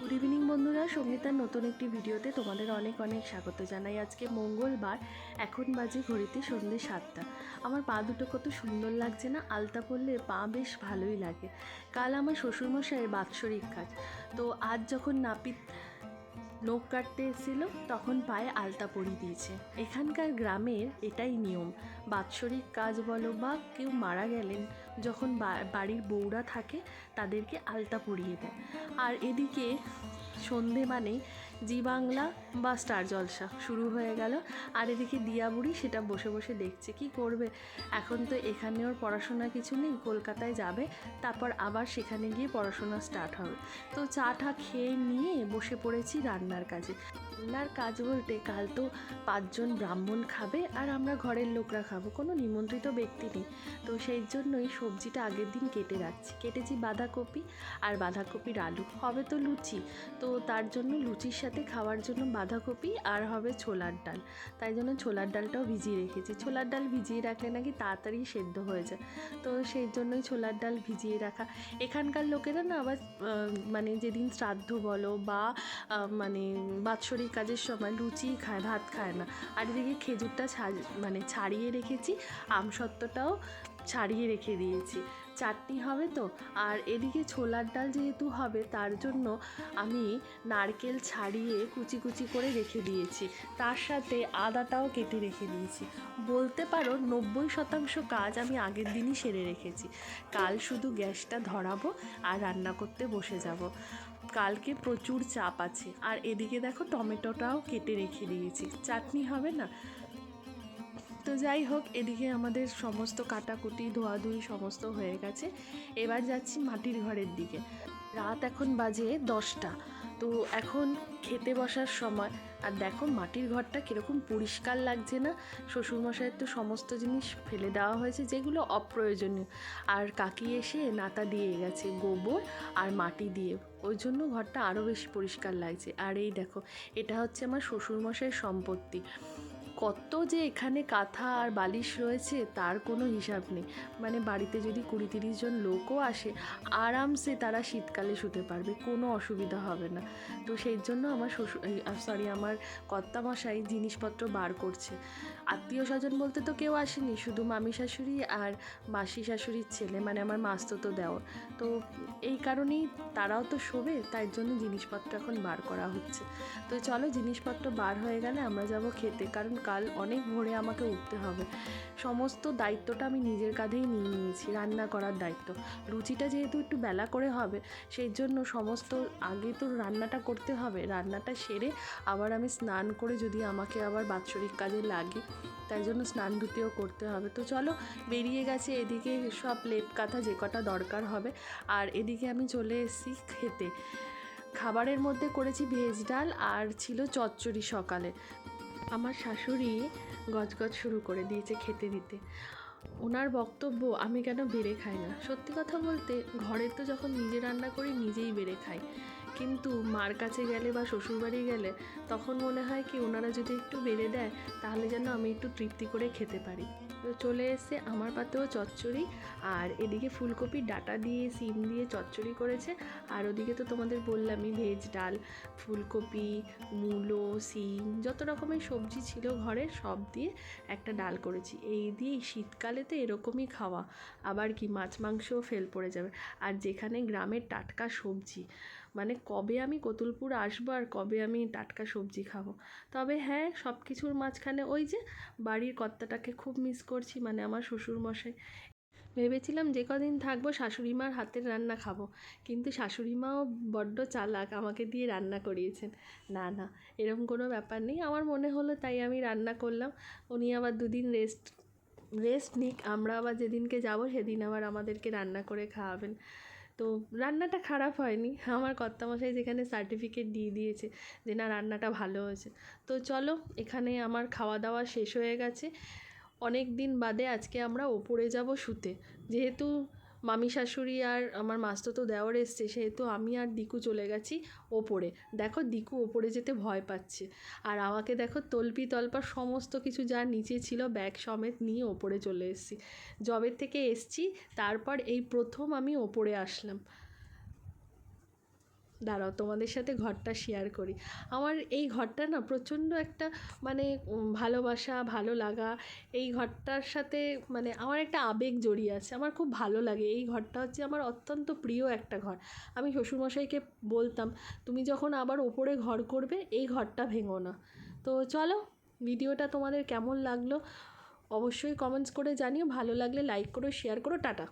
Good evening বন্ধুরা। সঙ্গীতার নতুন একটি ভিডিওতে তোমাদের অনেক অনেক স্বাগত জানাই। আজকে মঙ্গলবার, এখন বাজে ঘড়িতে সন্ধ্যে সাতটা। আমার পা দুটো কত সুন্দর লাগছে না, আলতা পরলে পা বেশ ভালোই লাগে। কাল আমার শ্বশুরমশাইয়ের বাৎসরিক কাজ। তো আজ যখন নাপিত নখ কাটতে এসেছিল, তখন পায়ে আলতা পরিয়ে দিয়েছে। এখানকার গ্রামের এটাই নিয়ম। বাৎসরিক কাজ বলো বা কেউ মারা গেলেন, যখন বাড়ির বউরা থাকে, তাদেরকে আলতা পরিয়ে দেয়। আর এদিকে সন্ধে মানেই জি বাংলা বা স্টার জলসা শুরু হয়ে গেল। আর এদিকে দিয়া বুড়ি সেটা বসে বসে দেখছে, কি করবে? এখন তো এখানে ওর পড়াশোনা কিছু নেই, কলকাতায় যাবে, তারপর আবার সেখানে গিয়ে পড়াশোনা স্টার্ট হবে। তো চা টা খেয়ে নিয়ে বসে পড়েছি রান্নার কাজে। রান্নার কাজ বলতে কাল তো পাঁচজন ব্রাহ্মণ খাবে আর আমরা ঘরের লোকরা খাব, কোনো নিমন্ত্রিত ব্যক্তি নেই। তো সেই জন্যই সবজিটা আগের দিন কেটে রাখছি। কেটেছি বাঁধাকপি আর বাঁধাকপির আলু, হবে তো লুচি। তো তার জন্য লুচির সাথে খাওয়ার জন্য বাঁধাকপি আর হবে ছোলার ডাল। তাই জন্য ছোলার ডালটাও ভিজিয়ে রেখেছি। ছোলার ডাল ভিজিয়ে রাখলে নাকি তাড়াতাড়ি সেদ্ধ হয়ে যায়। তো সেই জন্যই ছোলার ডাল ভিজিয়ে রাখা। এখানকার লোকেরা না আবার মানে যেদিন শ্রাদ্ধ বলো বা মানে বাৎসরিক কাজের সময় লুচি খায়, ভাত খায় না। আর এদিকে খেজুরটা মানে ছাড়িয়ে রেখেছি, আমসত্ত্বটাও ছাড়িয়ে রেখে দিয়েছি। চাটনি হবে তো, আর এদিকে ছোলার ডাল যেহেতু হবে, তার জন্য আমি নারকেল ছাড়িয়ে কুচি কুচি করে রেখে দিয়েছি। তার সাথে আদাটাও কেটে রেখে দিয়েছি। বলতে পারো নব্বই শতাংশ কাজ আমি আগের দিনই সেরে রেখেছি। কাল শুধু গ্যাসটা ধরাবো আর রান্না করতে বসে যাব। কালকে প্রচুর চাপ আছে। আর এদিকে দেখো টমেটোটাও কেটে রেখে দিয়েছি। চাটনি হবে না? তো যাই হোক, এদিকে আমাদের সমস্ত কাটাকুটি, ধোয়াধুয়ি সমস্ত হয়ে গেছে। এবার যাচ্ছি মাটির ঘরের দিকে। রাত এখন বাজে দশটা। তো এখন খেতে বসার সময়। আর দেখো মাটির ঘরটা কীরকম পরিষ্কার লাগছে না। শ্বশুরমশাইয়ের তো সমস্ত জিনিস ফেলে দেওয়া হয়েছে, যেগুলো অপ্রয়োজনীয়। আর কাকি এসে নাতা দিয়ে গেছে, গোবর আর মাটি দিয়ে। ওই জন্য ঘরটা আরও বেশি পরিষ্কার লাগছে। আর এই দেখো, এটা হচ্ছে আমার শ্বশুরমশাইয়ের সম্পত্তি। কত যে এখানে কাঁথা আর বালিশ রয়েছে, তার কোনো হিসাব নেই। মানে বাড়িতে যদি কুড়ি তিরিশ জন লোকও আসে, আরামসে তারা শীতকালে শুতে পারবে, কোনো অসুবিধা হবে না। তো সেই জন্য আমার শ্বশুর সরি আমার কর্তামশাই জিনিসপত্র বার করছে। আত্মীয় স্বজন বলতে তো কেউ আসেনি, শুধু মামি শাশুড়ি আর মাসি শাশুড়ির ছেলে মানে আমার মাস্ততো দেওর তো এই কারণেই তারাও তো শোবে, তাই জন্য জিনিসপত্র এখন বার করা হচ্ছে। তো চলো জিনিসপত্র বার হয়ে গেলে আমরা যাব খেতে, কারণ কাল অনেক ভোরে আমাকে উঠতে হবে। সমস্ত দায়িত্বটা আমি নিজের কাঁধেই নিয়ে নিয়েছি, রান্না করার দায়িত্ব। লুচিটা যেহেতু একটু বেলা করে হবে, সেই জন্য সমস্ত আগে তো রান্নাটা করতে হবে, রান্নাটা সেরে আবার আমি স্নান করে যদি আমাকে আবার বাৎসরিক কাজে লাগে, তাই জন্য স্নান ধুতিও করতে হবে। তো চলো, বেরিয়ে গেছে এদিকে সব লেপ কাঁথা যে কটা দরকার হবে। আর এদিকে আমি চলে এসেছি খেতে। খাবারের মধ্যে করেছি ভেজ ডাল আর ছিল চচ্চড়ি সকালে। আমার শাশুড়ি গজগজ শুরু করে দিয়েছে খেতে দিতে। ওনার বক্তব্য, আমি কেন বেড়ে খাই না? সত্যি কথা বলতে, ঘরে তো যখন নিজে রান্না করি, নিজেই বেড়ে খাই। কিন্তু মার কাছে গেলে বা শ্বশুরবাড়ি গেলে তখন মনে হয় কি ওনারা যদি একটু বেড়ে দেয়, তাহলে যেন আমি একটু তৃপ্তি করে খেতে পারি। তো চলে এসে আমার পাতেও চচ্চড়ি আর এদিকে ফুলকপির ডাটা দিয়ে, সিম দিয়ে চচ্চড়ি করেছে। আর ওদিকে তো তোমাদের বললামই, ভেজ ডাল, ফুলকপি, মূলো, সিম, যত রকমের সবজি ছিল ঘরে সব দিয়ে একটা ডাল করেছি। এই দিয়ে শীতকালে তো এরকমই খাওয়া। আবার কি মাছ মাংসও ফেল পড়ে যাবে। আর যেখানে গ্রামের টাটকা সবজি মানে কবে আমি কতুলপুর আসব আর কবে আমি টাটকা সবজি খাব? তবে হ্যাঁ সব কিছুর মাঝখানে ওই যে বাড়ির কর্তাটাকে খুব মিস করছি মানে আমার শ্বশুরমশাই। ভেবেছিলাম যে কদিন থাকব শাশুড়ি মার হাতের রান্না খাব, কিন্তু শাশুড়ি মাও বড্ড চালাক, আমাকে দিয়ে রান্না করিয়েছেন। না না এরকম কোনো ব্যাপার নেই, আমার মনে হলো তাই আমি রান্না করলাম। উনি আবার দুদিন রেস্ট রেস্ট নিক, আমরা আবার যেদিনকে যাব সেদিন আবার আমাদেরকে রান্না করে খাওয়াবেন। তো রান্নাটা খারাপ হয়নি। আমার কর্তামশাই যেখানে সার্টিফিকেট দিয়ে দিয়েছে যে, না, রান্নাটা ভালো হয়েছে। তো চলো, এখানে আমার খাওয়া দাওয়া শেষ হয়ে গেছে। অনেক দিন বাদে আজকে আমরা ওপরে যাব শুতে। যেহেতু মামি শাশুড়ি আর আমার মাস্ততো দেওয়ার এসছে, সেহেতু আমি আর দিকু চলে গেছি ওপরে। দেখো দিকু ওপরে যেতে ভয় পাচ্ছে। আর আমাকে দেখো তলপি তলপা সমস্ত কিছু যা নিচে ছিল ব্যাগ সমেত নিয়ে ওপরে চলে এসেছি। জবের থেকে এসছি, তারপর এই প্রথম আমি ওপরে আসলাম। দাঁড়াও, তোমাদের সাথে ঘরটা শেয়ার করি। আমার এই ঘরটা না প্রচণ্ড একটা মানে ভালোবাসা, ভালো লাগা, এই ঘরটার সাথে মানে আমার একটা আবেগ জড়িয়ে আছে, আমার খুব ভালো লাগে। এই ঘরটা হচ্ছে আমার অত্যন্ত প্রিয় একটা ঘর। আমি শ্বশুরমশাইকে বলতাম, তুমি যখন আবার ওপরে ঘর করবে, এই ঘরটা ভেঙো না। তো চলো, ভিডিওটা তোমাদের কেমন লাগল? অবশ্যই কমেন্টস করে জানিও, ভালো লাগলে লাইক করো শেয়ার করো, টাটা।